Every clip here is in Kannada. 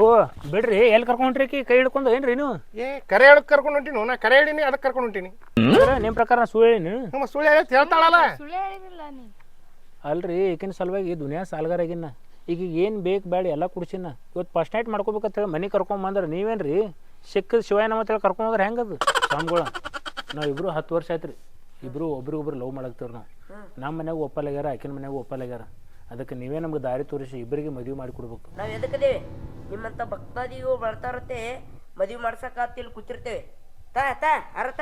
ಓ ಬಿಡ್ರಿ ಎಲ್ಲಿ ಕರ್ಕೊಂಡ್ರಿ ಕಿ ಕೈ ಹಿಡ್ಕೊಂಡು ಏನ್ರಿ ನೀವು ಏ ಕರೆ ಹೇಳಕ್ ಕರ್ಕೊಂಡು ಹೊಂಟೀನಿ? ನಾ ಕರೆ ಹೇಳಿನಿ ಅದಕ್ಕೆ ಕರ್ಕೊಂಡು ಹೊಂಟಿನಿ. ಅಂದ್ರೆ ನಿಮ್ಮ ಪ್ರಕಾರ ನಾ ಸುಳ್ಳು ಹೇಳಿನಿ? ನಮ್ಮ ಸುಳ್ಳು ಹೇಳತ್ ಹೇಳ್ತಾಳಲ್ಲ ಸುಳ್ಳು ಹೇಳಿದಿಲ್ಲ ನೀ ಅಲ್ರಿ ಈಕಿನ ಸಲುವಾಗಿ ದುನಿಯಾ ಸಾಲ್ಗಾರಾಗಿನ್ನ. ಈಗ ಏನು ಬೇಕು ಬೇಡ ಎಲ್ಲ ಕುಡ್ಸಿನ. ಇವತ್ತು ಫಸ್ಟ್ ನೈಟ್ ಮಾಡ್ಕೋಬೇಕಂತ ಹೇಳಿ ಮನೆ ಕರ್ಕೊಂಬಂದ್ರೆ ನೀವೇನ್ರಿ? ಸಿಕ್ಕದ ನಮ್ಮ ಅಂತೇಳಿ ಕರ್ಕೊಂಡ್ರೆ ಹೆಂಗದು? ಸ್ವಾಮಿಗಳು ನಾವು ಇಬ್ರು ಹತ್ತು ವರ್ಷ ಆಯ್ತು ರೀ ಇಬ್ರು ಒಬ್ರಿಗೊಬ್ರು ಲವ್ ಮಾಡಾಕ್ತೇವ್ರಿ ನಾವು. ನಮ್ಮ ಮನ್ಯಾಗ ಒಪ್ಪಲಾಗ್ಯಾರ ಆಕಿನ ಮನ್ಯಾಗ ಒಪ್ಪಲಾಗ್ಯಾರ ಅದಕ್ಕೆ ನೀವೇ ನಮ್ಗೆ ದಾರಿ ತೋರಿಸಿ ಇಬ್ಬರಿಗೆ ಮದುವೆ ಮಾಡಿ ಕೊಡ್ಬೇಕು. ನಾವ್ ಎದಕ್ಕದೇವೆ ನಿಮ್ಮಂತ ಭಕ್ತಾದಿಗಳು ಬರ್ತಾರತ್ತೆ ಮದುವೆ ಮಾಡ್ಸಕ ಇಲ್ಲಿ ಕೂತಿರ್ತೇವೆ. ತಾ ತಾ ಅರತ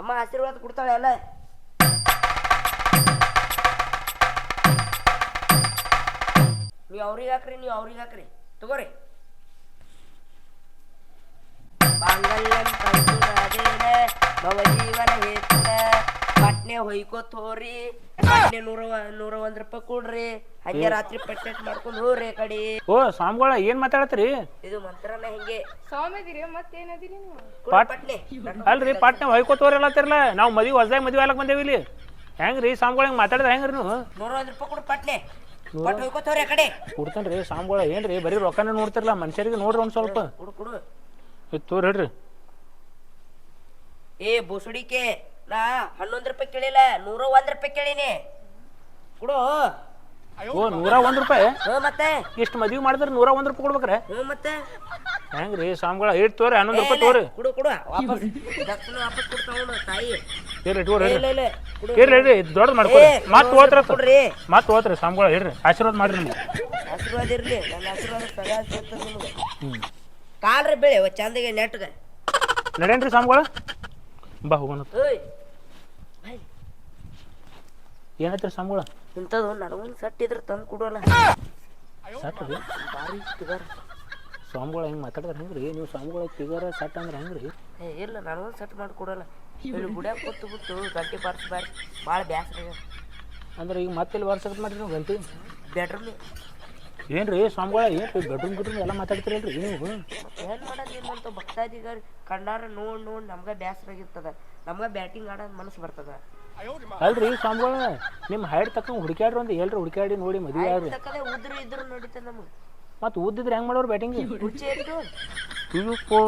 ಅಮ್ಮ ಆಶೀರ್ವಾದ ಕೊಡ್ತಾಳೆ ಅಲ್ಲ. ನೀವು ಅವ್ರಿಗೆ ಹಾಕ್ರಿ ನೀವು ಅವ್ರಿಗೆ ಹಾಕ್ರಿ. ತಗೋರಿ. ಮಾಂಗಲ್ಯಂ ತಂತು ರಾಜೇನ ಭವ ಜೀವನ ಹೇತುನ ಪಟ್ನೆ ಹೊಯ್ಕೋತ ಹೋರಿ ಪಟ್ನೆ ನೂರ ನೂರ ಒಂದ್ ರೂಪಾಯಿ ಕೊಡ್ರಿ. ಹಂಗೆ ರಾತ್ರಿ ಪಟ್ಟೆಟ್ ಮಾಡ್ಕೊಂಡು ಹೋಗ್ರಿ ಆ ಕಡೆ. ಓ ಸ್ವಾಮಿಗಳ ಏನ್ ಮಾತಾಡತ್ರಿ ಇದು ಮಂತ್ರನ ಹೆಂಗೆ. ಸ್ವಾಮಿದಿರಿ ಮತ್ತೇನದಿರಿ ನೀವು? ಅಲ್ರಿ ಪಟ್ನೆ ಅಲ್ರಿ ಪಾಟ್ನೆ ಹೊಯ್ಕೋತವ್ರಲ್ಲತ್ತಿರಲ್ಲ ನಾವು ಮದುವೆ ಹೊಸದಾಗ ಮದುವೆ ಆಗ್ಲಕ್ ಬಂದೇವಿ ಇಲ್ಲಿ. ಹೆಂಗ್ರಿ ಸ್ವಾಮಿಗಳ ಹೆಂಗ್ ಮಾತಾಡಿದ್ರೆ ಹೆಂಗ್ರಿ ನೀವು? ನೂರ ಒಂದ್ ರೂಪಾಯಿ ಕೊಡು ಪಟ್ನೆ ಪಟ್ ಹೋಯ್ಕೋತ್ ಹೋಗ್ರಿ ಆ ಕಡೆ. ಕೊಡ್ತೇನೆ ರೀ ಸ್ವಾಮಿಗಳ ಏನ್ರಿ ಬರೀ ರೊಕ್ಕನ ನೋಡ್ತಿರಲ್ಲ ಮನುಷ್ಯರಿಗೆ ನೋಡ್ರಿ ಒಂದ್ ಸ್ವಲ್ಪ. ಕೊಡು ಕೊಡು. ತೋರಿ ಹೇಳ್ರಿ. ಏ ಬುಸುಡಿಕೆ. ನಾ ಹನ್ನೊಂದು ರೂಪಾಯಿ ಕೇಳಿಲ್ಲ ನೂರ ಒಂದ್ ರೂಪಾಯಿ ಕೇಳಿನಿ. ಕೊಡು. ಓ ನೂರ ಒಂದು ರೂಪಾಯಿ? ಹ್ಞೂ ಮತ್ತೆ. ಇಷ್ಟು ಮದುವೆ ಮಾಡಿದ್ರೆ ನೂರ ಒಂದ್ ರೂಪಾಯಿ ಕೊಡ್ಬೇಕ್ರೆ? ಹ್ಞೂ ಮತ್ತೆ. ಹೆಂಗ್ರಿ ಸ್ವಾಮಿಗಳ ಏಟ್ ತೋರಿ ಹನ್ನೊಂದು ರೂಪಾಯಿ ಇಲ್ಲ, ತೋರಿ ಕೊಡು ಕೊಡು ವಾಪಸ್. ದಕ್ಷಿಣ ವಾಪಸ್ ಕೊಡ್ತಾವನು ತಾಯಿ. ಇರ್ರಿ ಇಟ್ಕೊರಿ ಏ, ಇರ್ರಿ ಇಲ್ಲ ಇಲ್ಲ ಕೊಡು. ಇರ್ರಿ ಇರ್ರಿ ಇದು ದೊಡ್ಡದು ಮಾಡ್ಕೊರಿ ಏ, ಮತ್ತೆ ಹೋತ್ರ ಕೊಡ್ರಿ. ಮತ್ತೆ ಹೋತ್ರಿ ಸ್ವಾಮಿಗಳ ಇಡ್ರಿ ಆಶೀರ್ವಾದ ಮಾಡ್ರಿ ನಿಮ್ಗೆ. ಆಶೀರ್ವಾದ ಇರ್ಲಿ ನನ್ನ ಆಶೀರ್ವಾದ ಸದಾ ಸಿಗ್ತದೆ ನಿಮ್ಗೆ. ಕಾಲ್ರಿ ಬೆಳೆ ಚಂದಗೆ ನೆಟ್ಗೆ. ನಡೇನ್ರಿ ಸ್ವಾಮಿಗಳ. ಬಾ ಹೋಗೋಣ. ಏನೈತ್ರಿ ಸ್ವಾಮಿಗಳ ಇಂಥದ್ದು ನನಗೊಂದು ಸಟ್ ಇದ್ರೆ ತಂದು ಕೊಡೋಲ್ಲ. ಸಟ್ ರೀ? ಭಾರಿ ತಿಗಾರ ಸ್ವಾಮಿಗಳು ಹೆಂಗೆ ಮಾತಾಡಿದ್ರೆ ಹೆಂಗ್ರಿ? ನೀವು ಸ್ವಾಮಿಗಳ ತಿಗಾರ ಸಟ್ ಅಂದ್ರೆ ಹೆಂಗ್ರಿ? ಏ ಇಲ್ಲ ನನಗೊಂದು ಸಟ್ ಮಾಡಿ ಕೊಡೋಲ್ಲ. ಇಲ್ಲಿ ಗುಡ್ಯಾಗ ಕೊತ್ತು ಬಿಟ್ಟು ಗಂಟೆ ಬಾರ್ಸ್ ಬಾರಿ ಭಾಳ ಬ್ಯಾಸ್ರ ಅಂದ್ರೆ ಈಗ ಮತ್ತೆ ಇಲ್ಲಿ ವರ್ಷಕ್ಕೆ ಮಾಡ್ರಿ ನೀವು ಗಂಟೆ? ಬೆಡ್ರೂಮ್. ರೀ ಸ್ವಾಮಿಗಳ ಏನ್ರಿ ಬೆಡ್ರೂಮ್ ಗಿಡ್ರೂಮ್ ಎಲ್ಲ ಮಾತಾಡ್ತೀರಲ್ರಿ ನೀವು? ಏನು ಮಾಡೋದು ನಿಮ್ಮಂತ ಭಕ್ತಾದಿಗಳು ಕಂಡಾರ ನೋಡಿ ನೋಡಿ ನಮ್ಗೆ ಬ್ಯಾಸ್ರ ಆಗಿರ್ತದ. ನಮ್ಗೆ ಬ್ಯಾಟಿಂಗ್ ಆಡೋದು ಮನಸ್ಸು ಬರ್ತದ. ಅಲ್ರಿ ಸ್ವಾಮಿಗಳ ನಿಮ್ಮ ಹೈಟ್ ತಕ್ಕಂಗೆ ಹುಡುಕ್ಯಾಡ್ರಿ ಒಂದು ಎಲ್ರಿ ಹುಡುಕ್ಯಾಡಿ ನೋಡಿ ಮದುವೆ ಆಗ್ರಿ ತಕ್ಕದೆ ಉದ್ರು ಇದ್ರು ನಡೀತದೆ ನಮ್ಗೆ. ಮತ್ತು ಉದ್ದಿದ್ರೆ ಹೆಂಗೆ ಮಾಡೋರು ಬ್ಯಾಟಿಂಗ್ ಇವ್ಪೋ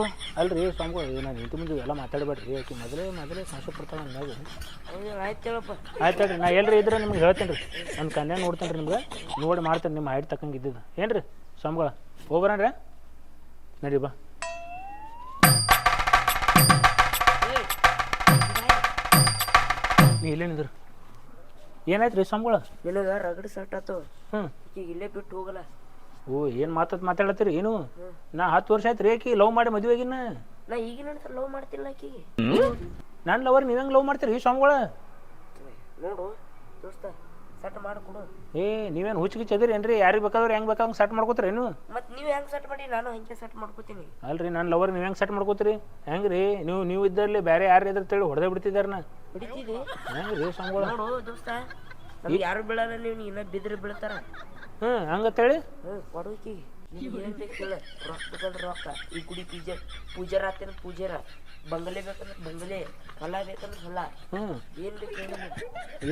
ಅಲ್ರಿ ಸ್ವಾಮಿಗಳು ನಾನು ಇಂಟು ಮುಂದೆ ಎಲ್ಲ ಮಾತಾಡಬೇಡ್ರಿ ಆಕೆ ಮೊದಲೇ ಮೊದಲೇ ಸಂಶಯ ಪಡ್ತಾಳೆ ಅಂದಾಗ ಆಯ್ತು ಹೇಳಪ್ಪ ಆಯ್ತು ಹೇಳ್ರಿ ನಾ ಎಲ್ರಿ ಇದ್ರೆ ನಿಮ್ಗೆ ಹೇಳ್ತೇನೆ ರೀ ಒಂದು ಕನ್ಯಾ ನೋಡ್ತೇನೆ ರೀ ನಿಮ್ಗೆ ನೋಡಿ ಮಾಡ್ತೇನೆ ನಿಮ್ಮ ಹೈಟ್ ತಕ್ಕಂಗೆ ಇದ್ದಿದ್ದು ಏನು ರೀ ಸ್ವಾಮಿಗಳ ಹೋಗ್ಬರಣ್ರಿ ನಡಿ ಬಾ ನೀ ಇಲ್ಲೇ ನಿಂದ್ರು. ಏನಾಯ್ತು ರೀ ಸಂಬಳ ನಿನಗೆ ರಗಡ್ ಸಟ್ ಆತು. ಹ್ಞೂ ಈಗ ಇಲ್ಲೇ ಬಿಟ್ಟು ಹೋಗಲ್ಲ. ಓ ಏನು ಮಾತಾಡ್ ಮಾತಾಡತ್ತೀರಿ ಏನು? ನಾ ಹತ್ತು ವರ್ಷ ಆಯ್ತು ರೀ ಆಕಿ ಲವ್ ಮಾಡಿ ಮದುವೆ ಆಗಿನ. ನಾ ಈಗಿನ ಲವ್ ಮಾಡ್ತಿಲ್ಲ ಆಕಿ. ನನ್ನ ಲವರ್ ನೀವು ಹೆಂಗೆ ಲವ್ ಮಾಡ್ತೀರಿ ಸ್ವಾಮಿಗಳ? ನೋಡು ದೋಸ್ತ ಸಟ್ ಮಾಡಿಕೊಡು ಏ ನೀವೇನು ಹುಚ್ಚಿಗೆ ಚದಿರಿ ಏನ್ರಿ? ಯಾರಿಗೆ ಬೇಕಾದ್ರೆ ಹೆಂಗೆ ಬೇಕಾದ್ರೆ ಸೆಟ್ ಮಾಡ್ಕೋತೀರಿ ಏನು? ಮತ್ತು ನೀವು ಹೆಂಗೆ ಸೆಟ್ ಮಾಡಿ ನಾನು ಹಂಗೆ ಸೆಟ್ ಮಾಡ್ಕೋತೀನಿ. ಅಲ್ರಿ ನನ್ನ ಲವರ್ ನೀವು ಹೆಂಗೆ ಸೆಟ್ ಮಾಡ್ಕೋತೀರಿ? ಹೆಂಗೆ ರೀ ನೀವು ನೀವು ಇದ್ದಲ್ಲಿ ಬೇರೆ ಯಾರು ಇದ್ರ ತೇಳಿ ಹೊಡೆದೇ ಬಿಡ್ತಿದ್ದಾರೆ ನಾ ಹಿಡಿತಿದಿ ಹೆಂಗೆ ರೀ ನೋಡು ದೋಸ್ತ ನಮ್ಗೆ ಯಾರು ಬೀಳಲ್ಲ ನೀವು ಇನ್ನ ಬಿದ್ರೆ ಬೀಳ್ತಾರ. ಹ್ಞೂ ಹಂಗತ್ತೇಳಿ ಹ್ಞೂ ಕೊಡೋಕಿ. ಹೇಳ. ರೊಕ್ಕ ಬೇಕಂದ್ರೆ ರೊಕ್ಕ. ಈ ಗುಡಿ ಪೂಜೆ ಪೂಜಾರ ಆತೇನ ಪೂಜಾರ ಬಂಗಲೆ ಬೇಕಂದ್ರೆ ಬಂಗಲೆ ಹೊಲ ಬೇಕಂದ್ರೆ ಹೊಲ. ಹ್ಞೂ ಏನು ಬೇಕು ಹೇಳಿ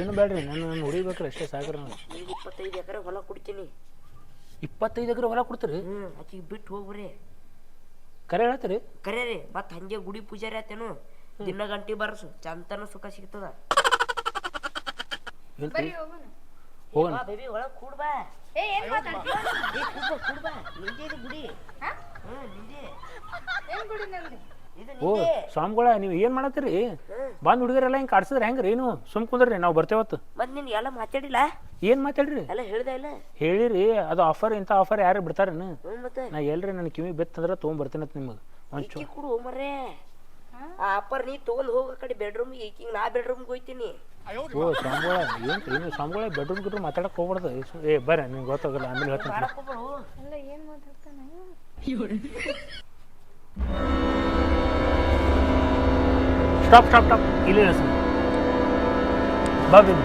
ಏನು ಬೇಡ್ರಿ ನಾನು ನಾನು ಹೊಡಿಬೇಕ್ರಿ ಅಷ್ಟೇ ಸಾಕ್ರಿ ನಾನು. ಈಗ ಇಪ್ಪತ್ತೈದು ಎಕರೆ ಹೊಲ ಕೊಡ್ತೀನಿ. ಇಪ್ಪತ್ತೈದು ಎಕರೆ ಹೊಲ ಕೊಡ್ತೀರಿ? ಹ್ಞೂ ಆಕಿಗೆ ಬಿಟ್ಟು ಹೋಗ್ಬ್ರಿ ಕರೆ ಹೇಳ್ತೀರಿ? ಕರೆ ರೀ ಮತ್ತೆ ಹಂಗೆ ಗುಡಿ ಪೂಜಾರಿ ಆತೇನು ದಿನ ಗಂಟಿ ಬರ್ಸು. ಚಂತನ ಸುಖ ಸಿಗ್ತದ. ಏನು ಹೋಗೋಣ. ಬಾ ಬೇಬಿ ಒಳಗೆ ಕೂಡ್ ಬಾ. ಏ ಏನ್ ಮಾತಾಡ್ತೀಯ ಏ ಕೂಡ್ ಬಾ ಕೂಡ್ ಬಾ. ನಿಂದೆ ಇದು ಗುಡಿ. ಹಾ? ನಿಂದೆ. ಏನ್ ಗುಡಿ ನಂದು? ಇದು ಓ ನಿಂದೆ. ಸ್ವಾಮಿಗಳ ನೀವು ಏನು ಮಾಡತ್ತೀರಿ? ಬಂದು ಹುಡುಗರೆಲ್ಲ ಹಿಂಗೆ ಕಾಡ್ಸಿದ್ರೆ ಹೆಂಗೆ ರೀ ನೀವು ಸುಮ್ ಕುಂದ್ರಿ ನಾವು ಬರ್ತೇವತ್ತು ಮತ್ ನಿನ್ ಎಲ್ಲ ಮಾತಾಡಿಲ್ಲ? ಏನು ಮಾತಾಡ್ರಿ? ಎಲ್ಲ ಹೇಳ್ದೆ ಇಲ್ಲ? ಹೇಳಿರಿ ಅದು ಆಫರ್ ಇಂಥ ಆಫರ್ ಯಾರು ಬಿಡ್ತಾರೇನು? ಮತ್ತೆ. ನಾ ಎಲ್ರಿ ನನ್ನ ಕಿವಿ ಬೆತ್ತಂದ್ರೆ ತೊಗೊಂಬರ್ತೀನಿ ಬರ್ತೇನೆ ನಿಮಗೆ ಒಂಚೂರು. ಈಕಿ ಕೊಡು ಮರೇ ಆ ಅಪ್ಪರ್ ನೀ ತಗೊಂಡ್ ಹೋಗ ಕಡೆ ಬೆಡ್ರೂಮ್ ಈಕಿಂಗ್ ನಾ ಬೆಡ್ರೂಮ್ಗೆ ಹೋಯ್ತೀನಿ. ಓ ಸಾಂಬೋಳ ಏನು ನೀವು ಸ್ವಾಮಿಗಳ ಬೆಡ್ರೂಮ್ ಗಿಡ್ರೂಮ್ ಮಾತಾಡಕ್ಕೆ ಹೋಗ್ಬಾರ್ದು. ಏ ಬರ್ರಿ ನಿಂಗೆ ಗೊತ್ತಾಗಲ್ಲ ಆಮೇಲೆ ಹೇಳ್ತೀನಿ. ಅಲ್ಲ ಏನ್ ಮಾತಾಡ್ತಾನೆ? ಸ್ಟಾಪ್ ಸ್ಟಾಪ್ ಸ್ಟಾಪ್ ಇಲ್ಲಿ ಇಲ್ಲ ಸರ್. ಬಾ ಬೇಬಿ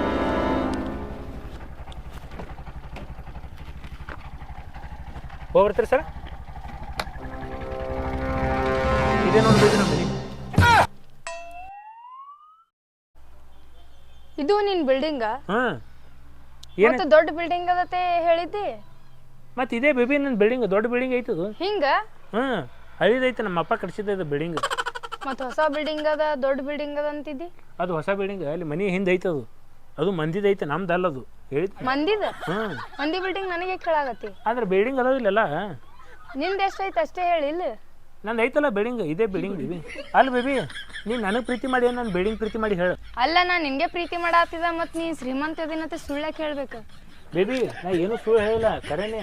ಹೋಗ್ಬರ್ತೀರಿ ಸರ್? ಇದೇ ನೋಡಿ ಬೇಬಿ ನಿನ್ ಬಿಲ್ಡಿಂಗ್ ಹಾಂ. ಏನು ಮತ್ತೆ ದೊಡ್ಡ ಬಿಲ್ಡಿಂಗ್ ಅದತೆ ಹೇಳಿದ್ದಿ? ಮತ್ತೆ ಇದೇ ಬೇಬಿ ನನ್ನ ಬಿಲ್ಡಿಂಗ್ ದೊಡ್ಡ ಬಿಲ್ಡಿಂಗ್ ಐತದು. ಹಿಂಗ? ಹ್ಞೂ ಹಳಿದೈತೆ ನಮ್ಮ ಅಪ್ಪ ಕಟ್ಸಿದ್ದ ಇದು ಬಿಲ್ಡಿಂಗ್ ಮತ್ತ ಹೊಸ ಬಿಲ್ಡಿಂಗ್ ಅದ ದೊಡ್ಡ ಬಿಲ್ಡಿಂಗ್ ಅದ ಅಂತಿದ್ದಿ? ಅದು ಹೊಸ ಬಿಲ್ಡಿಂಗ್ ಅಲ್ಲಿ ಮನೆ ಹಿಂದೆ ಐತದು. ಅದು ಮಂದಿದೈತೆ ನಮ್ದು ಅಲ್ಲದು. ಹೇಳಿ ಮಂದಿದ? ಹ್ಞೂ ಮಂದಿ ಬಿಲ್ಡಿಂಗ್ ನನಗೆ ಕೇಳಾಗತ್ತಿ ಆದ್ರೆ ಬಿಲ್ಡಿಂಗ್ ಅದಾವ ಇಲ್ಲೆಲ್ಲ? ನಿಂದ ಎಷ್ಟೈತೆ ಅಷ್ಟೇ ಹೇಳಿ ಇಲ್ಲ? ನಂದು ಐತಲ್ಲ ಬಿಲ್ಡಿಂಗ್ ಇದೇ ಬಿಲ್ಡಿಂಗ್ ಬೇಬಿ ಅಲ್ಲ ಬೇಬಿ ನೀನು ನನಗೆ ಪ್ರೀತಿ ಮಾಡಿ ನಾನು ಬಿಲ್ಡಿಂಗ್ ಪ್ರೀತಿ ಮಾಡಿ ಹೇಳು. ಅಲ್ಲ ನಾ ನಿನ್ಗೆ ಪ್ರೀತಿ ಮಾಡಾತಿದ ಮತ್ ನೀ ಶ್ರೀಮಂತ ಅದೇನಂತ ಸುಳ್ಳಕ್ಕೆ ಹೇಳ್ಬೇಕು ಬೇಬಿ ನಾ ಏನು ಸುಳ್ಳು ಹೇಳಿಲ್ಲ ಕರೆನೇ.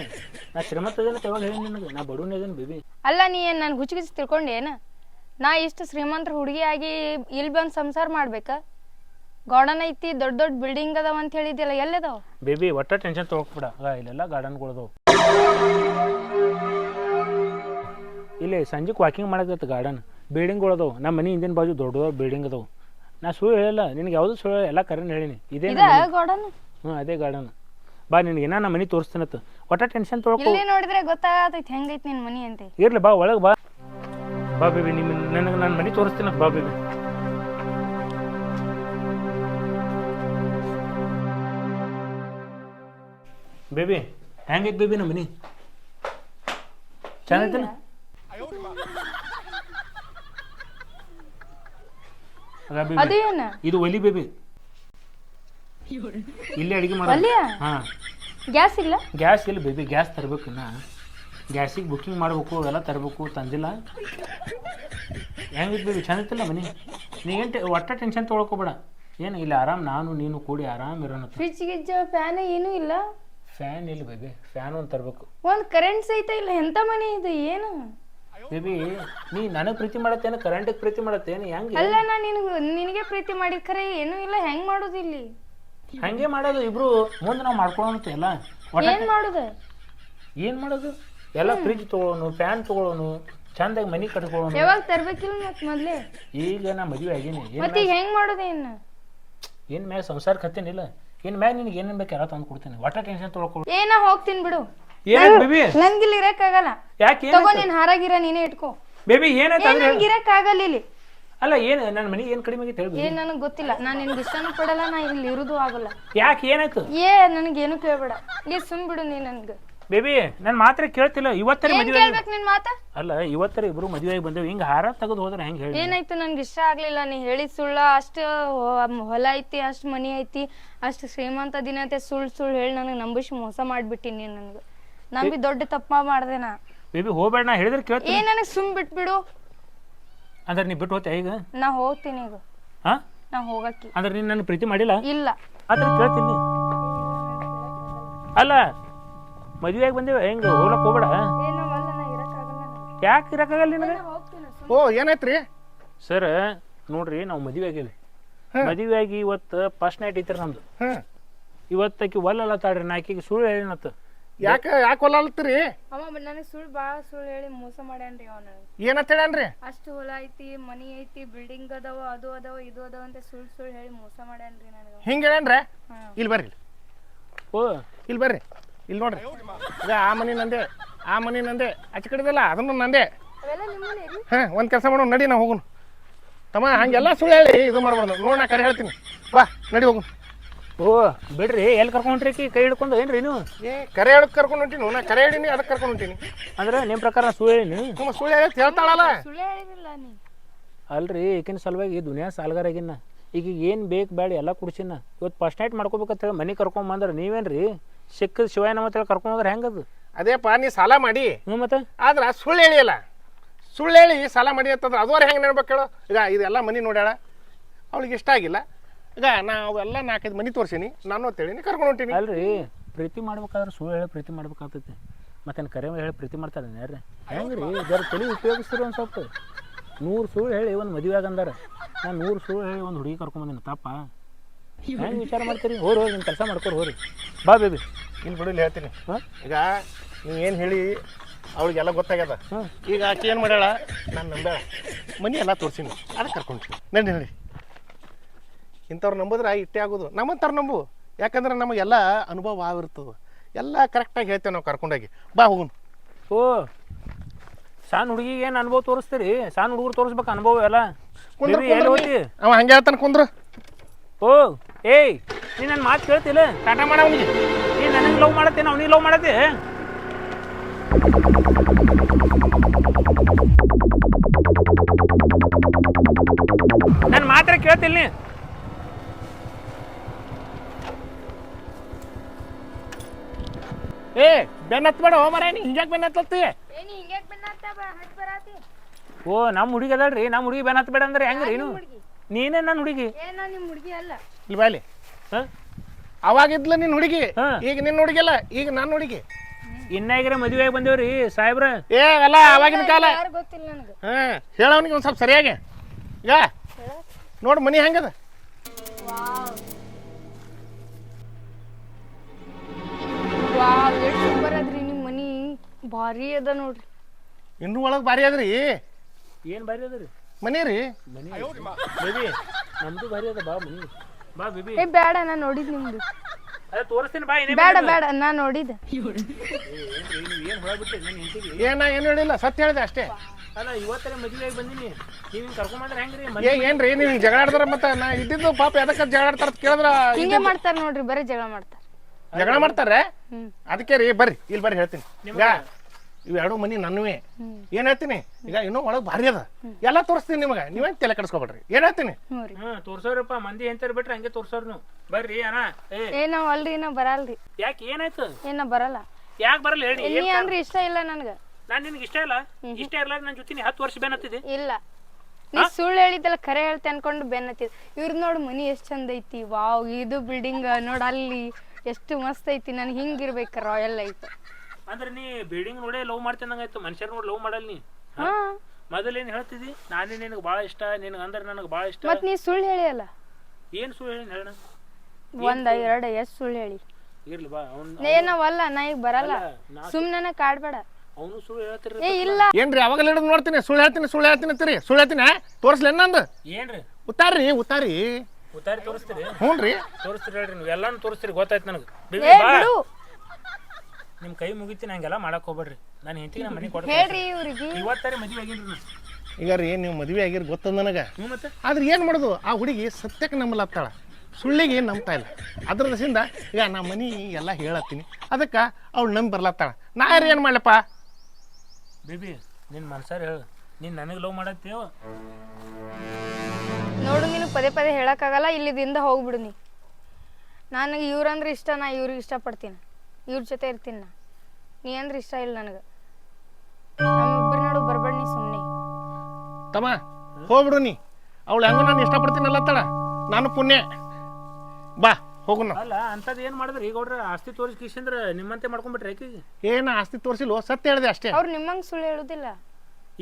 ನಾ ಶ್ರೀಮಂತ ಅದೇನ ಯಾವಾಗ ಹೇಳಿ ನಿನಗೆ. ನಾ ಬಡವನೇ ಅದೇನು ಬೇಬಿ. ಅಲ್ಲ ನೀ ಏನ್ ನನ್ ತಿಳ್ಕೊಂಡೆ ತಿಳ್ಕೊಂಡೇನ ನಾ ಇಷ್ಟು ಶ್ರೀಮಂತರ ಹುಡುಗಿ ಆಗಿ ಇಲ್ಲಿ ಬಂದು ಸಂಸಾರ ಮಾಡ್ಬೇಕ? ಗಾರ್ಡನ್ ಐತಿ ದೊಡ್ಡ ದೊಡ್ಡ ಬಿಲ್ಡಿಂಗ್ ಅದಾವ ಅಂತ ಹೇಳಿದ್ಯಲ್ಲ ಎಲ್ಲದಾವ ಬೇಬಿ ಒಟ್ಟ ಟೆನ್ಷನ್ ತೊಗೊಕ್ಬಿಡ ಇಲ್ಲೆಲ್ಲ ಗಾರ್ಡನ್ಗಳದವು. ಇಲ್ಲಿ ಸಂಜೆಗೆ ವಾಕಿಂಗ್ ಮಾಡಕತ್ತ ಗಾರ್ಡನ್ ಬಿಲ್ಡಿಂಗ್ಗಳದವು ನಮ್ಮ ಮನೆ ಹಿಂದಿನ ಬಾಜು ದೊಡ್ಡ ದೊಡ್ಡ ಬಿಲ್ಡಿಂಗ್ ಅದಾವೆ. ನಾ ಸುಳ್ಳು ಹೇಳಲ್ಲ. ನಿನಗೆ ಯಾವುದು ಸುಳ್ಳು ಎಲ್ಲ ಕರೆನ್ ಹೇಳಿನಿ. ಇದೇ ಇದ ಗಾರ್ಡನ್ ಹ್ಞೂ ಅದೇ ಗಾರ್ಡನ್ ಬಾ ನಿನಗೆ ಏನ ನಮ್ಮ ಮನೆ ತೋರಿಸ್ತೀನತ್ತ ಒಟ್ಟ ಟೆನ್ಷನ್ ತೊಳ್ಕೊ. ಇಲ್ಲಿ ನೋಡಿದ್ರೆ ಗೊತ್ತಾಗತೈತಿ. ಹೆಂಗೈತಿ ನಿನ್ ಮನಿ ಅಂತ. ಇರ್ಲಿ ಬಾ ಒಳಗೆ ಬಾ. ಬಾ ಬೇಬಿ ನಿಮ್ಮ ನನಗೆ ನಾನು ಮನೆ ತೋರಿಸ್ತೀನಂತ ಬಾ ಬೇಬಿ. ಬೇಬಿ ಹೆಂಗೈತೆ ಬೇಬಿ ನಮ್ಮ ಮನೆ? ಚೆನ್ನಾಗೈತಲ್ಲ ಅದ ಬೇಬಿ ಇದು ಒಲಿ ಬೇಬಿ. ಇಲ್ಲೇ ಅಡಿಗೆ ಮಾಡ ಒಲಿಯ? ಹಾಂ. ಗ್ಯಾಸ್ ಇಲ್ಲ? ಗ್ಯಾಸ್ ಇಲ್ಲ ಬೇಬಿ ಗ್ಯಾಸ್ ತರಬೇಕು ಇನ್ನ. ಗ್ಯಾಸಿಗೆ ಬುಕಿಂಗ್ ಮಾಡಬೇಕು ಎಲ್ಲ ತರಬೇಕು ತಂದಿಲ್ಲ. ಹೆಂಗಿತ್ತು ಬೇಬಿ? ಚಂದಿತ್ತಲ್ಲ ಮನೆ? ನೀ ಏನು ಒಟ್ಟ ಟೆನ್ಷನ್ ತೊಗೊಳ್ಕೋಬೇಡ ಏನು ಇಲ್ಲಿ ಆರಾಮ್ ನಾನು ನೀನು ಕೂಡಿ ಆರಾಮ್ ಇರೋಣ ಫ್ರಿಜ್ ಗಿಜ್ಜ ಫ್ಯಾನ್ ಏನು ಇಲ್ಲ? ಫ್ಯಾನ್ ಇಲ್ಲ ಬೇಬಿ. ಫ್ಯಾನ್ ಒಂದು ತರಬೇಕು. ಒಂದ್ ಕರೆಂಟ್ ಸಹಿತ ಇಲ್ಲ. ಎಂತ ಮನೆ ಇದು? ಏನು? ಬೇಬಿ ನೀ ನನಗೆ ಪ್ರೀತಿ ಮಾಡತ್ತೇನು ಕರೆಂಟಿಗೆ ಪ್ರೀತಿ ಮಾಡತ್ತೇನು ಹೆಂಗೆ? ಅಲ್ಲ ನಾ ನಿನಗೆ ನಿನಗೆ ಪ್ರೀತಿ ಮಾಡಿ ಖರೆ ಏನೂ ಇಲ್ಲ ಹೆಂಗ್ ಮಾಡೋದು ಇಲ್ಲಿ? ಹಂಗೆ ಮಾಡೋದು ಇಬ್ರು ಮುಂದೆ ನಾವು ಮಾಡ್ಕೊಳ್ಳೋಂತ ಎಲ್ಲ. ಒಟ್ಟ ಏನ್ ಮಾಡೋದು? ಏನು ಮಾಡೋದು? ಎಲ್ಲ ಫ್ರಿಜ್ ತೊಗೊಳೋನು ಫ್ಯಾನ್ ತೊಗೊಳೋನು ಚಂದಾಗಿ ಮನಿ ಕಟ್ಕೊಳ್ಳೋನು ಯಾವಾಗ ತರ್ಬೇಕಿಲ್ಲ ಮತ್ತೆ ಮೊದ್ಲೇ? ಈಗ ನಾ ಮದುವೆ ಆಗೀನಿ. ಮತ್ತೆ ಮತ್ ಈಗ ಹೆಂಗ್ ಮಾಡೋದು ಇನ್ನ? ಏನು ಮ್ಯಾಗ ಸಂಸಾರಕ್ಕೆ ಹತ್ತೇನಿಲ್ಲ. ಏನು ಮ್ಯಾಗ ನಿನಗೆ ಏನೇನು ಬೇಕು ಎಲ್ಲ ತಂದು ಕೊಡ್ತೀನಿ ಒಟ್ಟ ಟೆನ್ಷನ್ ತೊಳ್ಕೊಳ್ಳೋ ಏನ ಹೋಗ್ತೀನಿ ಬಿಡು. ಏನಾಯ್ತು ಬೇಬಿ? ನನ್ಗಿಲ್ಲಿ ಇರಕ್ ಆಗಲ್ಲ ಯಾಕೆ ತಗೋ ನೀನ್ ಹಾರಾಗಿರ ನೀನೇ ಇಟ್ಕೋ. ಬೇಬಿ ಏನಾಯ್ತು ಏ ಅಂದ್ರೆ ನನ್ಗೆ ಇರಕ್ ಆಗಲ್ಲ ಇಲ್ಲಿ. ಅಲ್ಲ ಏನ್ ನನ್ನ ಮನೆಗೆ ಏನು ಕಡಿಮೆ ಆಗೈತೆ ಹೇಳಿ ಏನ್ ನನಗ್ ಗೊತ್ತಿಲ್ಲ. ನಾನ್ ನಿನ್ಗೆ ಇಷ್ಟನೂ ಪಡಲ್ಲ ನಾ ಇಲ್ಲಿ ಇರುದು ಆಗಲ್ಲ. ಯಾಕೆ ಏನಾಯ್ತು? ಏ ನನಗೇನು ಕೇಳ್ಬೇಡ. ನೀ ಸುಮ್ ಬಿಡು ನೀ ನನ್ಗ. ಬೇಬಿ ನನ್ನ ಮಾತ್ರ ಕೇಳ್ತಿಲ್ಲ. ಇವತ್ತರೇ ಏನ್ ಮದುವೆ ಕೇಳ್ಬೇಕು ನಿನ್ ಮಾತ? ಅಲ್ಲ ಇವತ್ತರ ಇಬ್ರು ಮದುವೆ ಆಗಿ ಬಂದೇವು. ಹಿಂಗ ಹಾರ ತೆಗೆದು ಹೋದ್ರೆ ಹೆಂಗ್ ಹೇಳಿ? ಏನಾಯ್ತು ನನ್ಗೆ ಇಷ್ಟ ಆಗ್ಲಿಲ್ಲ. ನೀ ಹೇಳಿ ಸುಳ್ಳ ಅಷ್ಟ ಹೊ- ಹೊಲ ಐತಿ ಅಷ್ಟ್ ಮನಿ ಐತಿ ಅಷ್ಟ್ ಶ್ರೀಮಂತ ದಿನ ಐತಿ ಸುಳ್ಳು ಸುಳ್ಳು ಹೇಳಿ ನನಗೆ ನಂಬಿಸಿ ಮೋಸ ಮಾಡ್ಬಿಟ್ಟಿ ನೀನ್ ನನ್ಗೆ. ನಂಬಿ ದೊಡ್ಡ ತಪ್ಪ ಮಾಡ್ದೆ ನಾ. ಬೇಬಿ ಹೋಗ್ಬೇಡ ನಾ ಹೇಳಿದ್ರೆ ಕೇಳ್ತೀನಿ. ಏ ನನಗೆ ಸುಮ್ ಬಿಟ್ಬಿಡು. ಅಂದ್ರೆ ನೀ ಬಿಟ್ಟು ಹೋಗ್ತೀಯ ಈಗ? ನಾ ಹೋಗ್ತೀನಿ ಈಗ. ಹಾ? ನಾ ಹೋಗಕ್ಕೆ. ಅಂದ್ರೆ ನೀನು ನನ್ನ ಪ್ರೀತಿ ಮಾಡಿಲ್ಲ? ಇಲ್ಲ. ಆದ್ರೆ ಕೇಳ್ತೀನಿ. ಅಲ್ಲ ಮದುವೆಯಾಗಿ ಬಂದೇವೆ? ಹೆಂಗೆ ಹೋಗ್ಲಕ್ಕೆ ಹೋಗ್ಬೇಡ? ಯಾಕೆ ಇರಕ್ಕಾಗಲ್ಲ ನಿನಗೆ? ಓ ಏನಾಯ್ತ್ರಿ? ಸರ್ ನೋಡ್ರಿ ನಾವು ಮದುವೆ ಆಗಿವಿ. ಮದುವೆ ಆಗಿ ಇವತ್ತು ಫಸ್ಟ್ ನೈಟ್ ಐತ್ರಿ ನಮ್ದು. ಹಾಂ. ಇವತ್ತಕ್ಕೆ ಒಲ್ಲಲ್ಲ ತಾಡ್ರಿ ನಾ ಆಕಿಗೆ ಸುಳ್ಳು ಹೇಳಿನತ್ತ. ಯಾಕೆ ಯಾಕೆ ಹೊಲಲ್ತ್ರಿ ಅವ ನನಗೆ ಸುಳ್ಳು ಭಾಳ ಸುಳ್ಳು ಹೇಳಿ ಮೋಸ ಮಾಡ್ಯಾನ್ರಿ ಅವನ. ನನಗೆ ಏನಂತ ಹೇಳ್ಯಾನ್ರಿ? ಅಷ್ಟು ಹೊಲ ಐತಿ ಮನಿ ಐತಿ ಬಿಲ್ಡಿಂಗ್ ಅದಾವ ಅದು ಅದಾವ ಇದು ಅದಾವ ಅಂತ ಸುಳ್ಳು ಸುಳ್ಳು ಹೇಳಿ ಮೋಸ ಮಾಡ್ಯಾನ್ರಿ ನನಗೆ ಹಿಂಗೆ ಹೇಳ್ಯಾನ್ರಿ? ಇಲ್ಲಿ ಬರ್ರಿ ಓ. ಇಲ್ಲಿ ಬರ್ರಿ. ಇಲ್ಲಿ ನೋಡ್ರಿ. ಅದೇ ಆ ಮನಿ ನಂದೆ ಆ ಮನಿ ನಂದೆ ಆಚೆ ಕಡೆದಲ್ಲ ಅದನ್ನು ನಂದೆ. ಅವೆಲ್ಲ ನಿಮ್ಮನೆ ರೀ? ಹಾಂ ಒಂದು ಕೆಲಸ ಮಾಡೋಣ ನಡಿ ನಾವು ಹೋಗೋಣ ತಮ್ಮ ಹಂಗೆಲ್ಲ ಸುಳ್ಳು ಹೇಳಿ ಇದು ಮಾಡ್ಬೋದು ನೋಡೋಣ ನಾ ಕರೆ ಹೇಳ್ತೀನಿ. ಬಾ ನಡಿ ಹೋಗುನು. ಓ ಬಿಡ್ರಿ ಎಲ್ಲಿ ಕರ್ಕೊಂಡ್ರಿ ಕೈ ಹಿಡ್ಕೊಂಡು ಏನ್ರಿ ನೀವು ಏ ಕರೆ ಹೇಳಕ್ ಕರ್ಕೊಂಡು ಹೊಂಟೀನಿ? ನಾ ಕರೆ ಹೇಳಿನಿ ಅದಕ್ಕೆ ಕರ್ಕೊಂಡು ಹೊಂಟೀನಿ. ಅಂದ್ರೆ ನಿಮ್ಮ ಪ್ರಕಾರ ನಾ ಸುಳ್ಳು ಹೇಳಿನಿ? ತುಂಬ ಸುಳ್ಳು ಹೇಳಕ್ ಹೇಳ್ತಾಳಲ್ಲ. ಸುಳ್ಳು ಹೇಳಿದಿಲ್ಲ ನೀ. ಅಲ್ರಿ ಈಕಿನ ಸಲುವಾಗಿ ದುನಿಯಾ ಸಾಲ್ಗಾರ ಆಗಿನ ಈಗ ಏನು ಬೇಕು ಬೇಡ ಎಲ್ಲ ಕುಡ್ಸಿನ ಇವತ್ತು ಫಸ್ಟ್ ನೈಟ್ ಮಾಡ್ಕೋಬೇಕಂತ ಹೇಳಿ ಮನೆ ಕರ್ಕೊಂಬಂದ್ರೆ ನೀವೇನ್ರಿ? ಸಿಕ್ಕದ ಶಿವಾಯ ನಮ್ಮ ಹತ್ರ ಕರ್ಕೊಂಡ್ರೆ ಹೆಂಗದು ಅದೇಪ್ಪ ನೀ ಸಾಲ ಮಾಡಿ. ಹ್ಞೂ ಮತ್ತೆ? ಆದ್ರೆ ಸುಳ್ಳು ಹೇಳಿಯಲ್ಲ. ಸುಳ್ಳು ಹೇಳಿ ಸಾಲ ಮಾಡಿ ಅಂತಂದ್ರೆ ಅದುವರೆ ಹೆಂಗೆ ನೆನ್ಬೇಕು ಹೇಳು ಈಗ ಇದೆಲ್ಲ ಮನೆ ನೋಡ್ಯಾಳ. ಅವಳಿಗೆ ಇಷ್ಟ ಆಗಿಲ್ಲ. ಈಗ ನಾ ಎಲ್ಲ ನಾಲ್ಕೈದು ಮನೆ ತೋರಿಸೀನಿ ನಾನು ಅಂತೇಳಿ ಕರ್ಕೊಂಡು ಹೊಂಟೀನಿ. ಅಲ್ರಿ ಪ್ರೀತಿ ಮಾಡ್ಬೇಕಾದ್ರೆ ಸುಳ್ಳು ಹೇಳಿ ಪ್ರೀತಿ ಮಾಡ್ಬೇಕಾಗ್ತೈತಿ. ಮತ್ತೆ ಕರೆ ಹೇಳಿ ಪ್ರೀತಿ ಮಾಡ್ತಾರೆ ಯಾರ್ರಿ ಹೆಂಗ್ರಿ ಜರ ತಲೆ ಉಪಯೋಗಿಸ್ತೀರಿ ಒಂದು ಸ್ವಲ್ಪ. ನೂರು ಸುಳ್ಳು ಹೇಳಿ ಒಂದು ಮದುವೆ ಆಗಂದಾರ. ನಾನು ನೂರು ಸುಳ್ಳು ಹೇಳಿ ಒಂದು ಹುಡುಗಿ ಕರ್ಕೊಂಬಂದಿನಿ ತಪ್ಪ. ಹೆಂಗೆ ವಿಚಾರ ಮಾಡ್ತೀರಿ? ಹೋರಿ ಹೋಗಿ ನಿಮ್ಮ ಕೆಲಸ ಮಾಡ್ಕೊರಿ ಹೋರಿ. ಬಾ ಬೇಬಿ. ಇಲ್ಲಿ ಬಿಡು ಇಲ್ಲಿ ಹೇಳ್ತೀನಿ. ಹಾಂ? ಈಗ ನೀವು ಏನು ಹೇಳಿ ಅವಳಿಗೆಲ್ಲ ಗೊತ್ತಾಗ್ಯದ? ಈಗ ಆಕೆ ಏನು ಮಾಡ್ಯಾಳ? ನಾನು ನಂಬ್ಯಾಳ ಮನೆ ಎಲ್ಲ ತೋರ್ಸೀನಿ ಅದಕ್ಕೆ ಕರ್ಕೊಂಡು ನಡಿ ನಡಿ. ಇಂಥವ್ರು ನಂಬಿದ್ರೆ ಇಟ್ಟೇ ಆಗೋದು. ನಮ್ಮಂತಾರೆ ನಂಬು. ಯಾಕಂದ್ರೆ ನಮಗೆಲ್ಲ ಅನುಭವ ಆಗಿರ್ತದೆ. ಎಲ್ಲ ಕರೆಕ್ಟಾಗಿ ಹೇಳ್ತೇವೆ ನಾವು ಕರ್ಕೊಂಡೋಗಿ. ಬಾ ಹೋಗು ಓ ಸಣ್ಣ ಹುಡುಗಿಗೆ ಏನು ಅನುಭವ ತೋರಿಸ್ತೀರಿ? ಸಣ್ಣ ಹುಡುಗರು ತೋರಿಸ್ಬೇಕು ಅನುಭವ ಎಲ್ಲ? ಕುಂದ್ರಿ ಬೇಬಿ ಎಲ್ಲಿ ಹೋಗಿ ಅವ ಹಂಗೆ ಹೇಳ್ತಾನೆ ಕುಂದ್ರು. ಓ ಏಯ್ ನೀ ನನ್ನ ಮಾತು ಕೇಳ್ತಿಲ್ಲ? ಟಾಟಾ ಮಾಡವನಿಗೆ ನೀ ನನಗೆ ಲವ್ ಮಾಡತ್ತೇನೆ ಅವ್ನಿಗೆ ಲವ್ ಮಾಡತ್ತೆ? ನನ್ನ ಮಾತ್ರ ಕೇಳ್ತಿಲ್ಲ ನೀ. ಏ ಬೆನ್ನ ಹತ್ಬೇಡ ಹೋ ಮರ ನೀ ಹಿಂಗ್ಯಾಕೆ ಬೆನ್ನ ಹತ್ತತ್ತಿ ಓ ನಮ್ಮ ಹುಡುಗಿ ಅದಲ್ರಿ ನಮ್ಮ ಹುಡುಗಿ ಬೆನ್ನ ಹತ್ಬೇಡ ಅಂದ್ರೆ ಹೆಂಗ್ರಿ ಏನು ನೀನೇ? ನನ್ನ ಹುಡುಗಿ. ಏನ ನಿಮ್ ಹುಡುಗಿ ಅಲ್ಲ. ಇಲ್ಲಿ ಬಾಯ್ಲಿ ಹಾಂ? ಅವಾಗಿದ್ಲ ನಿನ್ನ ಹುಡುಗಿ ಹಾ. ಈಗ ನಿನ್ನ ಹುಡುಗಿಲ್ಲ ಈಗ ನನ್ನ ಹುಡುಗಿ. ಇನ್ನಾಗಿರ ಮದುವೆ ಆಗಿ ಬಂದೇವ್ರಿ ಸಾಹೇಬ್ರ? ಏ ಅಲ್ಲ ಅವಾಗಿನ ಕಾಲ. ಯಾರು ಗೊತ್ತಿಲ್ಲ ನನಗೆ. ಹಾ ಹೇಳವನಿಗೆ ಒಂದು ಸ್ವಲ್ಪ ಸರಿಯಾಗಿ. ಈಗ ನೋಡು ಮನಿ ಹೆಂಗದ? ವಾವ್. ಎಷ್ಟು ಸೂಪರ್ ಅದ್ರಿ ನಿಮ್ ಮನಿ? ಭಾರಿ ಅದ ನೋಡ್ರಿ. ಇನ್ನು ಒಳಗೆ ಭಾರಿ ಅದ್ರಿ. ಏನು ಭಾರಿ ಅದ ರೀ. ಮನಿ ರೀ ಮನಿ ಬೇಬಿ ನಮ್ದು ಬಾರಿ ಅದ ಬಾ ಮನಿ. ಬಾ ಬೇಬಿ. ಏ ಬೇಡ ನಾ ನೋಡಿದ್ ನಿಮ್ದು. ಅದೇ ತೋರಿಸ್ತೀನಿ ಬಾ ಏನೇ ಬೇಡ ಬೇಡ ನಾ ನೋಡಿದ್. ಏನು ಹೊಳಬಿಟ್ರಿ ನನ್ನ ಹೆಂಡತಿಗೆ ಏನ ಏನು ಹೇಳಿಲ್ಲ ಸತ್ಯ ಹೇಳಿದೆ ಅಷ್ಟೇ. ಅಲ್ಲ ಇವತ್ತೇ ಮದುವೆ ಆಗಿ ಬಂದೀನಿ. ನೀವು ಹಿಂಗೆ ಕರ್ಕೊಂಬಂದ್ರೆ ಹೆಂಗ್ರಿ? ಏ ಏನ್ರಿ ನೀವು ಜಗಳ ಆಡ್ತಾರ ಮತ್ತೆ? ನಾ ಇದ್ದಿದ್ದು ಪಾಪ ಎದಕ್ಕೆ ಜಗಳ ಆಡ್ತಾರ ಅಂತ ಕೇಳಿದ್ರ ಹಿಂಗೆ ಮಾಡ್ತಾರ ನೋಡ್ರಿ ಬರೀ ಜಗಳ ಮಾಡ್ತಾರ. ಜಗಳ ಮಾಡ್ತಾರೆ ಅದಕ್ಕೆ ರೀ ಬರ್ರಿ ಇಲ್ಲಿ ಬರ್ರಿ ಹೇಳ್ತೀನಿ. ಈಗ ಇವ್ ಎರಡು ಮನಿ ನನ್ನವೇ. ಹ್ಮ್. ಏನ್ ಹೇಳ್ತೀನಿ? ಈಗ ಇನ್ನೂ ಒಳಗೆ ಭಾರಿ ಅದ. ಎಲ್ಲ ತೋರಿಸ್ತೀನಿ ನಿಮಗೆ. ನೀವೇನ್ ತಲೆ ಕಡಿಸ್ಕೊಬೇಡ್ರಿ? ಏನ್ ಹೇಳ್ತೀನಿ? ತೋರ್ಸೋರಪ್ಪ ಮಂದಿ ಎಂತಾರ ಬಿಟ್ರೆ ಹಂಗೆ ತೋರ್ಸೋರ್ ನೀವು. ಬರ್ರಿ ಅಣ್ಣ. ಏ. ನಾವ್ ಅಲ್ರಿ ನಾ ಬರಲ್ರಿ. ಯಾಕೆ ಏನಾಯ್ತು? ಏನ ನಾ ಬರಲ್ಲ. ಯಾಕೆ ಬರಲ್ಲ ಹೇಳಿ ನೀ ಅಂದ್ರೆ ಇಷ್ಟ ಇಲ್ಲ ನನ್ಗ. ನಾನು ನಿನ್ಗೆ ಇಷ್ಟ ಇಲ್ಲ? ಇಷ್ಟ ಇರಲ್ಲ ನನ್ನ ಜೊತೆ ನೀ ಹತ್ತು ವರ್ಷ ಬೆನ್ನತ್ತಿದೆ ಇಲ್ಲ. ನೀ ಸುಳ್ಳು ಹೇಳಿದ್ದಲ್ಲ ಕರೆ ಹೇಳ್ತೆ ಅನ್ಕೊಂಡು ಬೆನ್ನತ್ತಿದ್ ಇವ್ರು ನೋಡು ಮನಿ ಎಷ್ಟ್ ಚಂದ ಐತಿ. ವಾವ್ ಇದು ಬಿಲ್ಡಿಂಗ್ ನೋಡ್ ಅಲ್ಲಿ. ಎಷ್ಟು ಮಸ್ತ್ ಐತಿ ನನ್ ಹಿಂಗಿರ್ಬೇಕು ರಾಯಲ್ ಲೈಫ್ ಅಂದ್ರೆ ನೀ ಬಿಲ್ಡಿಂಗ್ ನೋಡೇ ಲವ್ ಮಾಡ್ತಂದಂಗಾಯ್ತು ಮನುಷ್ಯರ್ ನೋಡಿ ಲವ್ ಮಾಡಲ್ ನೀ. ಹಾ? ಮೊದಲೇನು ಹೇಳ್ತಿದ್ದಿ? ನಾನೇ ನಿನಗೆ ಭಾಳ ಇಷ್ಟ ನಿನಗೆ ಅಂದ್ರೆ ನನಗೆ ಭಾಳ ಇಷ್ಟ. ಮತ್ತೆ ನೀ ಸುಳ್ಳು ಹೇಳಿ ಅಲ್ಲ. ಏನು ಸುಳ್ಳು ಹೇಳಿ ಹೇಳಣ ಒಂದ ಎರಡ ಎಷ್ಟ್ ಸುಳ್ಳು ಹೇಳಿ. ಇರ್ಲಿ ಬಾ ಅವ್ನು ಏನವಲ್ಲ ನಾವಲ್ಲ ನಾ ಈಗ ಬರಲ್ಲ. ನಾ ಸುಮ್ನೆ ಕಾಡ್ಬೇಡ. ಅವನು ಸುಳ್ಳು ಹೇಳ್ತಿರ ಏ ಇಲ್ಲ. ಏನ್ರಿ ಅವಾಗಲೇ ಹಿಡಿದು ನೋಡ್ತೀನಿ ಸುಳ್ಳು ಹೇಳ್ತೀನಿ ಸುಳ್ಳು ಹೇಳ್ತೀನಿ ಅಂತೀರಿ. ಸುಳ್ಳು ಹೇಳ್ತೀನಿ ತೋರಿಸ್ಲೇ ಏನಂದು ಏನ್ರಿ? ಉತ್ತಾರ್ರಿ ಉತ್ತಾರಿ ಉತ್ತಾರಿ ತೋರಿಸ್ತೀರಿ? ಹ್ಞೂ ರೀ ತೋರಿಸ್ತೀರಿ ಹೇಳ್ರಿ ನೀವು. ಎಲ್ಲಾನು ತೋರಿಸ್ತೀರಿ ಗೊತ್ತಾಯ್ತು ನನಗೆ. ಬೇಬಿ ಬಾ. ನಿಮ್ಮ ಕೈ ಮುಗಿತೀನಿ ಹಂಗೆಲ್ಲ ಮಾಡಕ್ ಹೋಗ್ಬೇಡ್ರಿ. ನಾನು ಹೆಂಡತಿಗೆ ನಮ್ಮ ಮನೆಗೆ ಕೊಡ್ತೀನಿ ಹೇಳ್ರಿ ಇವ್ರಿಗೆ. ಇವತ್ತಾರೆ ಮದುವೆ ಆಗಿನ್ರಿ ನಾನು ಈಗ ರೀ ನೀವು ಮದುವೆ ಆಗಿರ್ ಗೊತ್ತದ ನನಗೆ? ಹ್ಞೂ ಮತ್ತೆ? ಆದ್ರೆ ಏನು ಮಾಡೋದು? ಆ ಹುಡುಗಿ ಸತ್ಯಕ್ಕೆ ನಂಬಲತ್ತಾಳ ಸುಳ್ಳಿಗೆ ನಂಬ್ತಾ ಇಲ್ಲ. ಅದ್ರ ದಸಿಂದ ಈಗ ನಾ ಮನಿ ಎಲ್ಲ ಹೇಳತ್ತೀನಿ. ಅದಕ್ಕೆ ಅವಳು ನಂಬಿ ಬರ್ಲತ್ತಾಳ ನಾ ಯಾರು ಏನು ಮಾಡ್ಲಪ್ಪ? ಬೇಬಿ ನಿನ್ನ ಮನ್ಸಾರ ಹೇಳು. ನೀನು ನನಗೆ ಲವ್ ಮಾಡತ್ತೇವ ನೋಡು ನೀನು ಪದೇ ಪದೇ ಹೇಳಕ್ಕಾಗಲ್ಲ ಇಲ್ಲಿದಿಂದ ಹೋಗ್ಬಿಡು ನೀ. ನನಗೆ ಇವ್ರಂದ್ರೆ ಇಷ್ಟ ನಾ ಇವ್ರಿಗೆ ಇಷ್ಟಪಡ್ತೀನಿ. ಇವ್ರ ಜೊತೆ ಇರ್ತೀನಿ ನಾ. ನೀ ಅಂದ್ರೆ ಇಷ್ಟ ಇಲ್ಲ ನನಗೆ. ನಮ್ಮಿಬ್ಬರ ನೋಡು ಬರ್ಬೇಡ ನೀ ಸುಮ್ಮನೆ ತಮ್ಮ ಹೋಗ್ಬಿಡು ನೀ. ಅವಳು ಹೆಂಗೋ ನಾನು ಇಷ್ಟಪಡ್ತೀನಲ್ಲ ತಡ. ನಾನು ಪುಣ್ಯ. ಬಾ ಹೋಗೋಣ ಅಲ್ಲ ಅಂಥದ್ದು ಏನು ಮಾಡಿದ್ರಿ? ಈಗ ಅವ್ರ ಆಸ್ತಿ ತೋರಿಸಿ ಕಿಶಂದ್ರೆ ನಿಮ್ಮಂತೆ ಮಾಡ್ಕೊಂಡ್ಬಿಟ್ರೆ ಆಕಿಗೆ ಏನು ಆಸ್ತಿ ತೋರಿಸಿಲ್ವೋ? ಸತ್ಯ ಹೇಳಿದೆ ಅಷ್ಟೇ. ಅವ್ರು ನಿಮ್ಮಂಗೆ ಸುಳ್ಳು ಹೇಳುದಿಲ್ಲ.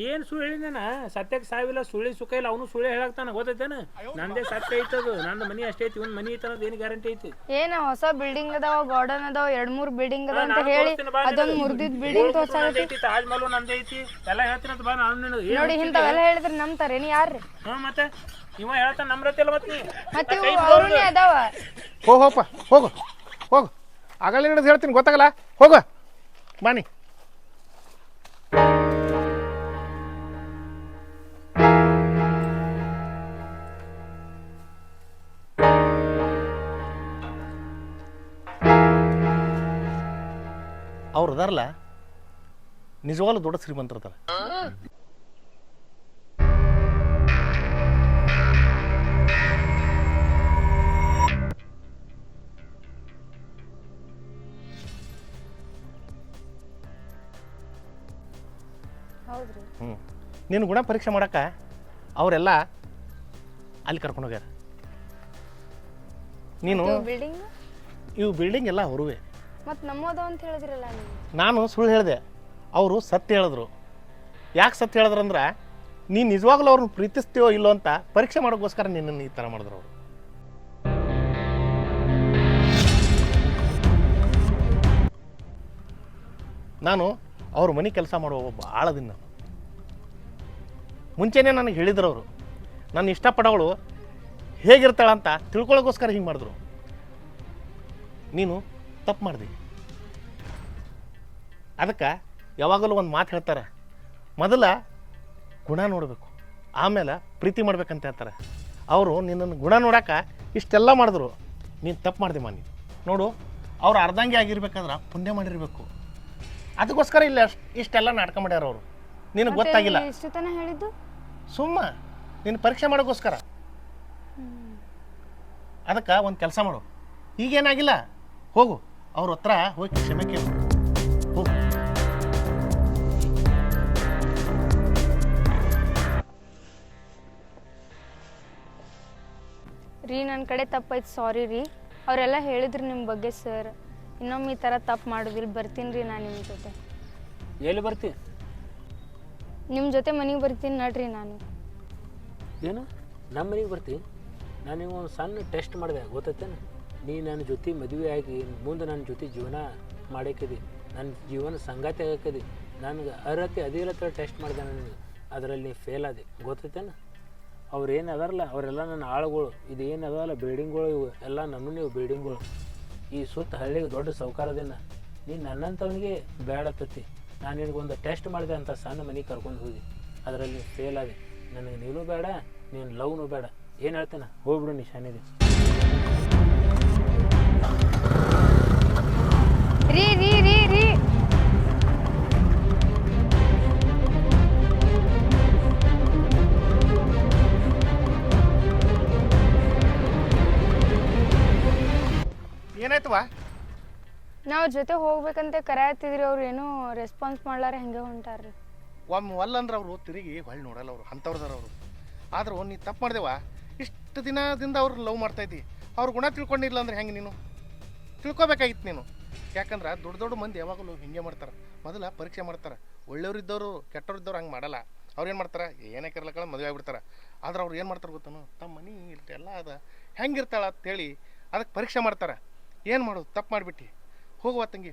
ಏನು ಸುಳ್ಳು ಹೇಳಿದ್ದಾನ ಸತ್ಯಕ್ಕೆ ಸಾವಿಲ್ಲ ಸುಳ್ಳಿ ಸುಖ ಇಲ್ಲ ಅವನು ಸುಳ್ಳು ಹೇಳಾಕ್ತಾನ ಗೊತ್ತೈತೇನ? ನಂದೇ ಸತ್ಯ ಐತದು ನಂದು ಮನಿ ಅಷ್ಟೇ ಐತಿ ಒಂದು ಮನಿ ಐತ ಅನ್ನೋದು ಏನು ಗ್ಯಾರಂಟಿ ಐತಿ? ಏನ ಹೊಸ ಬಿಲ್ಡಿಂಗ್ ಅದಾವ ಗಾರ್ಡನ್ ಅದಾವ ಎರಡ್ ಮೂರ್ ಬಿಲ್ಡಿಂಗ್ ಅದಾವ ಅಂತ ಹೇಳಿ ಅದೊಂದು ಮುರ್ದಿದ್ ಬಿಲ್ಡಿಂಗ್ ತಾಜ್ ಮಹಲ್ ನಂದೇ ಐತಿ ಎಲ್ಲ ಹೇಳ್ತೀನಿ ಅಂತ ಬಾ ನಾನು ನಿನಗೆ. ಏನ್ ನೋಡಿ ಇಂಥವೆಲ್ಲ ಹೇಳಿದ್ರೆ ನಂಬ್ತಾರೇನಿ ಯಾರ್ರಿ? ಹಾ ಮತ್ತೆ? ಇವ ಹೇಳ್ತಾನ ನಮ್ರತಿಲ್ಲ ಮತ್ತೆ ನೀ? ಮತ್ತೆ ಇವು ಅದಾವ. ಹೋಗು ಹೋಗಪ್ಪ ಹೋಗು ಹೋಗು. ಆಗಲ್ಲ ಹಿಡಿದು ಹೇಳ್ತೀನಿ ಗೊತ್ತಾಗಲ್ಲ? ಹೋಗು. ಬಾನಿ ಅವ್ರು ಅದಾರಲ್ಲ ನಿಜವಾಗ್ಲೂ ದೊಡ್ಡ ಶ್ರೀಮಂತರದಾರ ಹೌದ್ರಿ. ಹ್ಞೂ ನೀನು ಗುಣ ಪರೀಕ್ಷೆ ಮಾಡಕ್ಕೆ ಅವರೆಲ್ಲ ಅಲ್ಲಿ ಕರ್ಕೊಂಡು ಹೋಗ್ಯಾರ. ನೀನು ಬಿಲ್ಡಿಂಗ್ ಇವು ಬಿಲ್ಡಿಂಗ್ ಎಲ್ಲ ಅವರುವೆ ಮತ್ ನಮ್ಮದು ಅಂತ ಹೇಳಿದ್ರಲ್ಲ ನಾನು ಸುಳ್ಳು ಹೇಳಿದೆ. ಅವರು ಸತ್ಯ ಹೇಳಿದ್ರು. ಯಾಕೆ ಸತ್ಯ ಹೇಳಿದ್ರಂದ್ರೆ ನೀ ನಿಜವಾಗ್ಲೂ ಅವ್ರನ್ನ ಪ್ರೀತಿಸ್ತೀವೋ ಇಲ್ಲೋ ಅಂತ ಪರೀಕ್ಷೆ ಮಾಡೋಕ್ಕೋಸ್ಕರ ನಿನ್ನನ್ನು ಈ ಥರ ಮಾಡಿದ್ರು ಅವರು. ನಾನು ಅವ್ರ ಮನೆ ಕೆಲಸ ಮಾಡುವ ಒಬ್ಬ ದಿನ ನಾನು. ಮುಂಚೆನೇ ನನಗೆ ಹೇಳಿದ್ರು ಅವರು. ನನ್ನ ಇಷ್ಟಪಡೋಳು ಹೇಗಿರ್ತಾಳಂತ ತಿಳ್ಕೊಳ್ಳೋಕ್ಕೋಸ್ಕರ ಹಿಂಗೆ ಮಾಡಿದ್ರು. ನೀನು ತಪ್ಪು ಮಾಡಿದೆ. ಅದಕ್ಕೆ ಯಾವಾಗಲೂ ಒಂದು ಮಾತು ಹೇಳ್ತಾರೆ ಮೊದಲ ಗುಣ ನೋಡಬೇಕು ಆಮೇಲೆ ಪ್ರೀತಿ ಮಾಡ್ಬೇಕಂತ ಹೇಳ್ತಾರೆ. ಅವರು ನಿನ್ನನ್ನು ಗುಣ ನೋಡೋಕೆ ಇಷ್ಟೆಲ್ಲ ಮಾಡಿದ್ರು ನೀನು ತಪ್ಪು ಮಾಡಿದೆ ಮಾ ನೀನು ನೋಡು ಅವ್ರು ಅರ್ಧಂಗೆ ಆಗಿರ್ಬೇಕಾದ್ರೆ ಪುಣ್ಯ ಮಾಡಿರ್ಬೇಕು. ಅದಕ್ಕೋಸ್ಕರ ಇಲ್ಲ ಇಷ್ಟೆಲ್ಲ ನಾಟಕ ಮಾಡ್ಯಾರ ಅವರು. ನಿನಗೆ ಗೊತ್ತಾಗಿಲ್ಲ. ಹೇಳಿದ್ದು? ಸುಮ್ಮ ನೀನು ಪರೀಕ್ಷೆ ಮಾಡೋಕ್ಕೋಸ್ಕರ. ಅದಕ್ಕೆ ಒಂದು ಕೆಲಸ ಮಾಡು. ಈಗೇನಾಗಿಲ್ಲ ಹೋಗು. ಅವ್ರ ಹತ್ರ ಹೋಗಿ ಕ್ಷಮೆ ಕೇಳು. ಹೋಗು. ರೀ ನನ್ನ ಕಡೆ ತಪ್ಪಾಯ್ತು. ಸಾರಿ ರೀ. ಅವರೆಲ್ಲ ಹೇಳಿದ್ರು ನಿಮ್ಮ ಬಗ್ಗೆ ಸರ್ ಇನ್ನೊಮ್ಮೆ ಈ ಥರ ತಪ್ಪು ಮಾಡೋದಿಲ್ಲ ಬರ್ತೀನಿ ರೀ ನಾನು ನಿಮ್ಮ ಜೊತೆ. ಎಲ್ಲಿ ಬರ್ತಿ? ನಿಮ್ಮ ಜೊತೆ ಮನೆಗೆ ಬರ್ತೀನಿ ನಡ್ರಿ ನಾನು. ಏನು? ನಮ್ಮ ಮನೆಗೆ ಬರ್ತಿ? ನಾನು ನೀವು ಒಂದು ಸಣ್ಣ ಟೆಸ್ಟ್ ಮಾಡಿದೆ ಗೊತ್ತೈತೇನು? ನೀ ನನ್ನ ಜೊತೆ ಮದುವೆ ಆಗಿ, ಮುಂದೆ ನನ್ನ ಜೊತೆ ಜೀವನ ಮಾಡಾಕಿದಿ. ನನ್ನ ಜೀವನ ಸಂಗಾತಿ ಆಗಕ್ಕದಿ ನನಗೆ ಅರ್ಹತೆ ಅದಿರತ್ತ ಟೆಸ್ಟ್ ಮಾಡಿದೆ ನನಗೆ ಅದರಲ್ಲಿ ನೀ ಫೇಲ್ ಆದೆ. ಗೊತ್ತೈತೇನು? ಅವ್ರು ಏನು ಅದಾರಲ್ಲ, ಅವರೆಲ್ಲ ನನ್ನ ಆಳುಗಳು. ಇದು ಏನು ಅದಲ್ಲ ಬಿಲ್ಡಿಂಗ್ಗಳು ಇವು. ಎಲ್ಲ ನನ್ನ ನೀವು ಬಿಲ್ಡಿಂಗ್ಗಳು ಈ ಸುತ್ತ ಹಳ್ಳಿಗೆ ದೊಡ್ಡ ಸೌಕಾರದಿನ ನೀನು ನನ್ನಂಥವನಿಗೆ ಬೇಡತ್ತತಿ ನಾನು ನಿನಗೊಂದು ಟೆಸ್ಟ್ ಮಾಡಿದೆ ಅಂತ ಸಣ್ಣ ಮನೆಗೆ ಕರ್ಕೊಂಡು ಹೋಗಿ ಅದರಲ್ಲಿ ಫೇಲ್ ಆದೆ. ನನಗೆ ನೀನು ಬೇಡ, ನೀನು ಲವ್ನು ಬೇಡ. ಏನು ಹೇಳ್ತೇನೆ? ಹೋಗ್ಬಿಡು ನೀ ರೀ ರೀ ರೀ ರೀ. ಏನಾಯ್ತವ ನಾವು ಜೊತೆ ಹೋಗ್ಬೇಕಂತ ಕರೆಯತ್ತಿದ್ರಿ ಅವ್ರು ಏನೂ ರೆಸ್ಪಾನ್ಸ್ ಮಾಡ್ಲಾರ ಹೆಂಗೆ ಹೊಂಟಾರ್ರಿ. ಒಮ್ಮೆ ಒಲ್ಲಂದ್ರೆ ಅವರು ತಿರುಗಿ ಹೊಳ್ಳಿ ನೋಡಲ್ಲ ಅವರು ಅಂಥವ್ರದಾರ ಅವರು. ಆದ್ರೆ ನೀ ತಪ್ಪು ಮಾಡ್ದೇವ ಇಷ್ಟು ದಿನದಿಂದ ಅವ್ರು ಲವ್ ಮಾಡ್ತಾ ಇದ್ದಿ. ಅವ್ರ ಗುಣ ತಿಳ್ಕೊಂಡಿಲ್ಲ ಅಂದ್ರೆ ಹೆಂಗೆ ನೀನು? ತಿಳ್ಕೊಬೇಕಾಗಿತ್ತು ನೀನು. ಯಾಕಂದ್ರೆ ದೊಡ್ಡ ದೊಡ್ಡ ಮಂದಿ ಯಾವಾಗಲೂ ಹಿಂಗೆ ಮಾಡ್ತಾರೆ. ಮೊದಲ ಪರೀಕ್ಷೆ ಮಾಡ್ತಾರೆ. ಕೆಟ್ಟವ್ರು ಕೆಟ್ಟವ್ರಿದ್ದವ್ರು ಹಂಗೆ ಮಾಡಲ್ಲ. ಅವ್ರು ಏನು ಮಾಡ್ತಾರೆ? ಏನೇ ಕಳ ಮದುವೆ ಆಗ್ಬಿಡ್ತಾರೆ. ಆದ್ರೆ ಅವ್ರು ಏನು ಮಾಡ್ತಾರೆ ಗೊತ್ತನು? ತಮ್ಮ ಮನೆ ಇಲ್ರಿ, ಎಲ್ಲ ಅದ. ಹೆಂಗಿರ್ತಾಳ ಅಂತೇಳಿ ಅದಕ್ಕೆ ಪರೀಕ್ಷೆ ಮಾಡ್ತಾರೆ. ಏನು ಮಾಡೋದು? ತಪ್ಪು ಮಾಡಿಬಿಟ್ಟು. ಹೋಗುವ ತಂಗಿ.